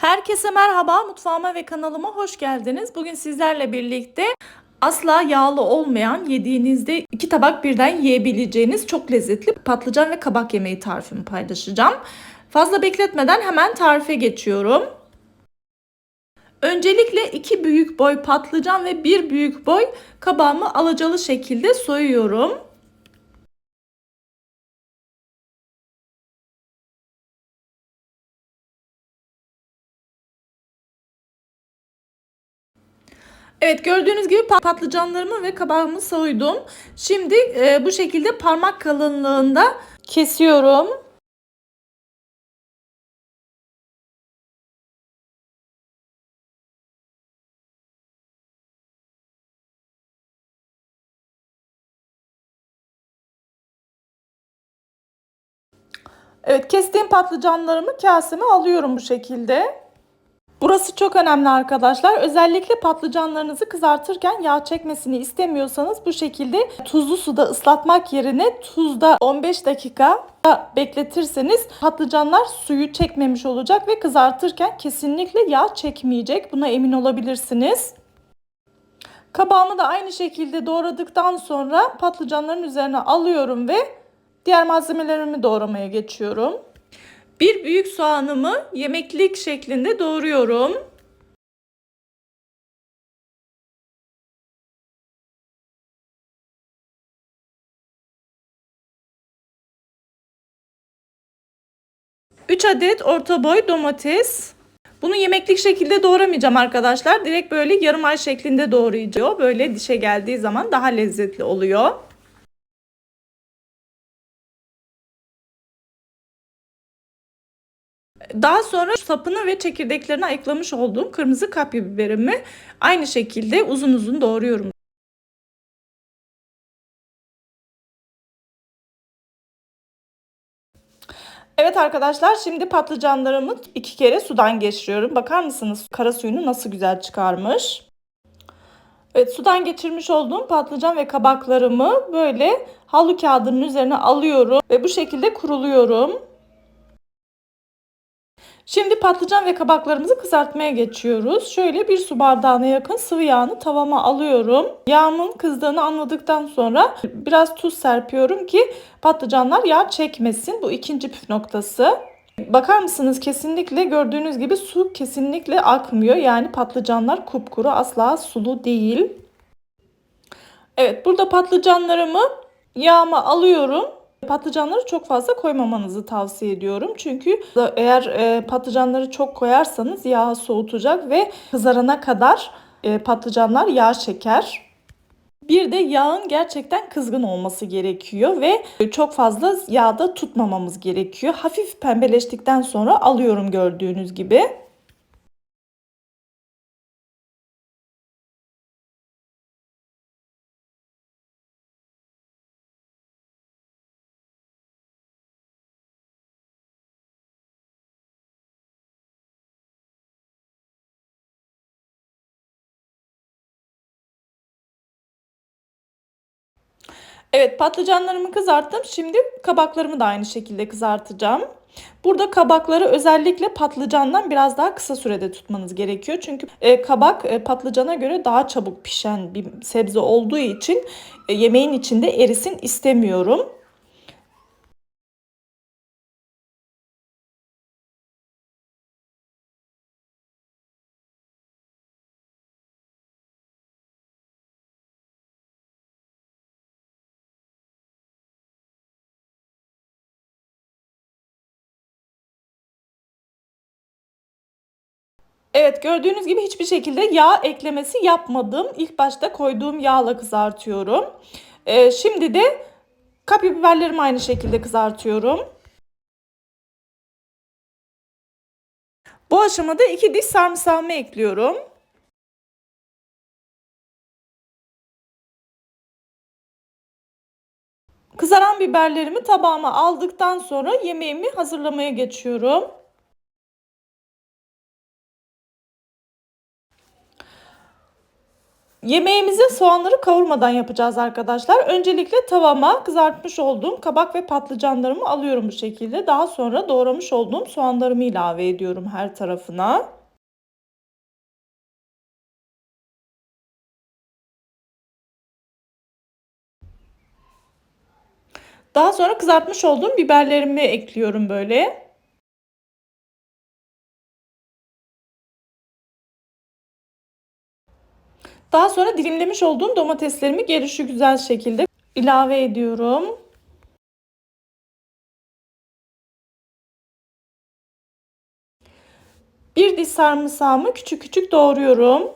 Herkese merhaba, mutfağıma ve kanalıma hoş geldiniz. Bugün sizlerle birlikte asla yağlı olmayan, yediğinizde iki tabak birden yiyebileceğiniz çok lezzetli patlıcan ve kabak yemeği tarifimi paylaşacağım. Fazla bekletmeden hemen tarife geçiyorum. Öncelikle iki büyük boy patlıcan ve bir büyük boy kabağımı alacalı şekilde soyuyorum. Evet gördüğünüz gibi patlıcanlarımı ve kabağımı soydum. Şimdi e, bu şekilde parmak kalınlığında kesiyorum. Evet kestiğim patlıcanlarımı kaseme alıyorum bu şekilde. Burası çok önemli arkadaşlar. Özellikle patlıcanlarınızı kızartırken yağ çekmesini istemiyorsanız bu şekilde tuzlu suda ıslatmak yerine tuzda 15 dakika bekletirseniz patlıcanlar suyu çekmemiş olacak ve kızartırken kesinlikle yağ çekmeyecek. Buna emin olabilirsiniz. Kabağımı da aynı şekilde doğradıktan sonra patlıcanların üzerine alıyorum ve diğer malzemelerimi doğramaya geçiyorum. Bir büyük soğanımı yemeklik şeklinde doğruyorum. Üç adet orta boy domates. Bunu yemeklik şekilde doğramayacağım arkadaşlar. Direkt böyle yarım ay şeklinde doğrayacağım. Böyle dişe geldiği zaman daha lezzetli oluyor. Daha sonra sapını ve çekirdeklerini ayıklamış olduğum kırmızı kapya biberimi aynı şekilde uzun uzun doğruyorum. Evet arkadaşlar şimdi patlıcanlarımı iki kere sudan geçiriyorum. Bakar mısınız kara suyunu nasıl güzel çıkarmış. Evet sudan geçirmiş olduğum patlıcan ve kabaklarımı böyle halı kağıdının üzerine alıyorum ve bu şekilde kuruluyorum. Şimdi patlıcan ve kabaklarımızı kızartmaya geçiyoruz. Şöyle bir su bardağına yakın sıvı yağını tavama alıyorum. Yağımın kızdığını anladıktan sonra biraz tuz serpiyorum ki patlıcanlar yağ çekmesin. Bu ikinci püf noktası. Bakar mısınız kesinlikle gördüğünüz gibi su kesinlikle akmıyor. Yani patlıcanlar kupkuru asla sulu değil. Evet burada patlıcanlarımı yağıma alıyorum. Patlıcanları çok fazla koymamanızı tavsiye ediyorum. Çünkü eğer e, patlıcanları çok koyarsanız yağ soğutacak ve kızarana kadar e, patlıcanlar yağ çeker. Bir de yağın gerçekten kızgın olması gerekiyor ve çok fazla yağda tutmamamız gerekiyor. Hafif pembeleştikten sonra alıyorum gördüğünüz gibi. Evet patlıcanlarımı kızarttım. Şimdi kabaklarımı da aynı şekilde kızartacağım. Burada kabakları özellikle patlıcandan biraz daha kısa sürede tutmanız gerekiyor. Çünkü e, kabak e, patlıcana göre daha çabuk pişen bir sebze olduğu için e, yemeğin içinde erisin istemiyorum. Evet gördüğünüz gibi hiçbir şekilde yağ eklemesi yapmadım. İlk başta koyduğum yağla kızartıyorum. Ee, şimdi de kapya biberlerimi aynı şekilde kızartıyorum. Bu aşamada iki diş sarımsağımı ekliyorum. Kızaran biberlerimi tabağıma aldıktan sonra yemeğimi hazırlamaya geçiyorum. Yemeğimizi soğanları kavurmadan yapacağız arkadaşlar. Öncelikle tavama kızartmış olduğum kabak ve patlıcanlarımı alıyorum bu şekilde. Daha sonra doğramış olduğum soğanlarımı ilave ediyorum her tarafına. Daha sonra kızartmış olduğum biberlerimi ekliyorum böyle. Daha sonra dilimlemiş olduğum domateslerimi gelişi güzel şekilde ilave ediyorum. Bir diş sarımsağımı küçük küçük doğruyorum.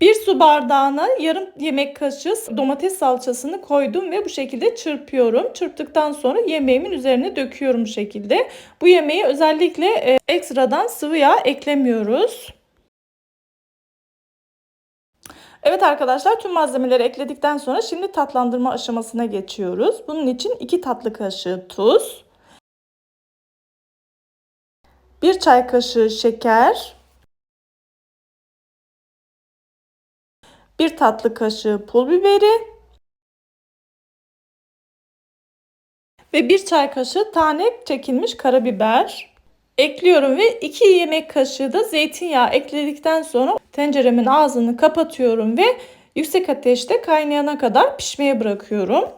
Bir su bardağına yarım yemek kaşığı domates salçasını koydum ve bu şekilde çırpıyorum. Çırptıktan sonra yemeğimin üzerine döküyorum bu şekilde. Bu yemeği özellikle e, ekstradan sıvı yağ eklemiyoruz. Evet arkadaşlar tüm malzemeleri ekledikten sonra şimdi tatlandırma aşamasına geçiyoruz. Bunun için 2 tatlı kaşığı tuz, 1 çay kaşığı şeker, 1 tatlı kaşığı pul biberi ve 1 çay kaşığı tane çekilmiş karabiber ekliyorum ve 2 yemek kaşığı da zeytinyağı ekledikten sonra tenceremin ağzını kapatıyorum ve yüksek ateşte kaynayana kadar pişmeye bırakıyorum.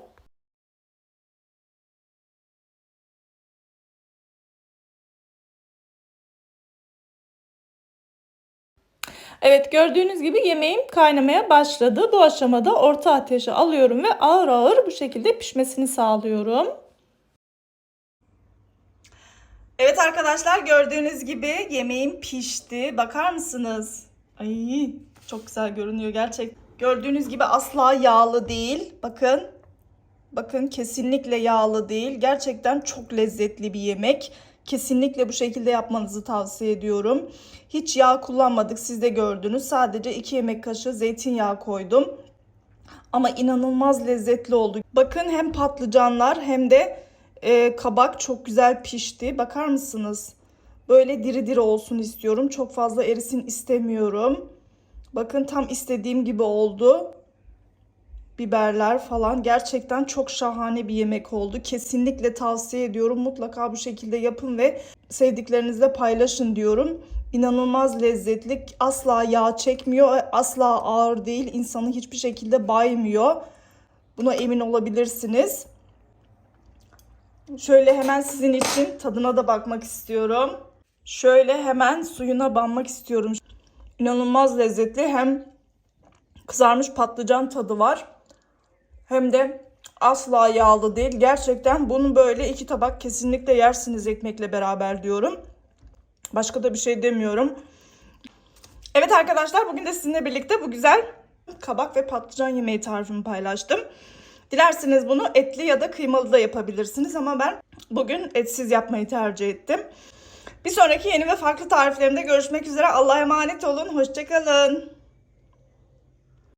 Evet gördüğünüz gibi yemeğim kaynamaya başladı. Bu aşamada orta ateşe alıyorum ve ağır ağır bu şekilde pişmesini sağlıyorum. Evet arkadaşlar gördüğünüz gibi yemeğim pişti. Bakar mısınız? Ay çok güzel görünüyor gerçek. Gördüğünüz gibi asla yağlı değil. Bakın. Bakın kesinlikle yağlı değil. Gerçekten çok lezzetli bir yemek. Kesinlikle bu şekilde yapmanızı tavsiye ediyorum. Hiç yağ kullanmadık siz de gördünüz. Sadece 2 yemek kaşığı zeytinyağı koydum. Ama inanılmaz lezzetli oldu. Bakın hem patlıcanlar hem de e, kabak çok güzel pişti. Bakar mısınız? Böyle diri diri olsun istiyorum. Çok fazla erisin istemiyorum. Bakın tam istediğim gibi oldu. Biberler falan gerçekten çok şahane bir yemek oldu. Kesinlikle tavsiye ediyorum. Mutlaka bu şekilde yapın ve sevdiklerinizle paylaşın diyorum. İnanılmaz lezzetli. Asla yağ çekmiyor. Asla ağır değil. İnsanı hiçbir şekilde baymıyor. Buna emin olabilirsiniz. Şöyle hemen sizin için tadına da bakmak istiyorum. Şöyle hemen suyuna banmak istiyorum. İnanılmaz lezzetli. Hem kızarmış patlıcan tadı var. Hem de asla yağlı değil. Gerçekten bunu böyle iki tabak kesinlikle yersiniz ekmekle beraber diyorum. Başka da bir şey demiyorum. Evet arkadaşlar bugün de sizinle birlikte bu güzel kabak ve patlıcan yemeği tarifimi paylaştım. Dilerseniz bunu etli ya da kıymalı da yapabilirsiniz ama ben bugün etsiz yapmayı tercih ettim. Bir sonraki yeni ve farklı tariflerimde görüşmek üzere. Allah'a emanet olun. Hoşçakalın.